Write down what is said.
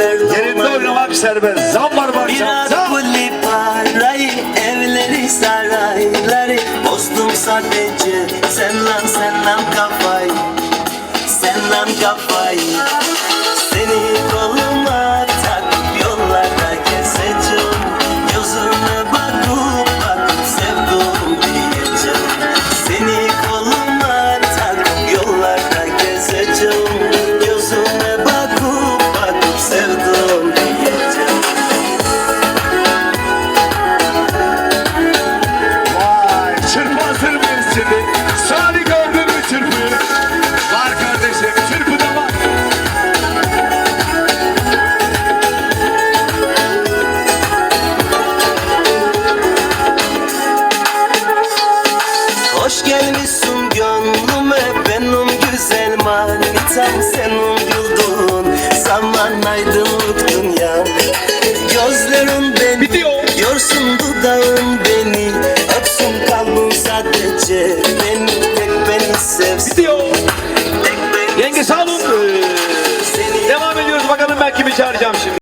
Yerinde oynamak serbest. Zam var. Biraz Zam. puli parayı, evleri sarayları Bozdum sadece sen lan sen lan kafayı Sen lan kafayı Hoş gelmişsin gönlüme benim güzel manitam senin güldüğün zaman aydınlık dünya Gözlerin beni Bitiyor. Görsün dudağın beni Öpsün kalbin sadece Beni tek beni sevsin Bitiyor. Tek beni Yenge sağ olun. Ee, Seni Devam ediyoruz bakalım ben kimi çağıracağım şimdi.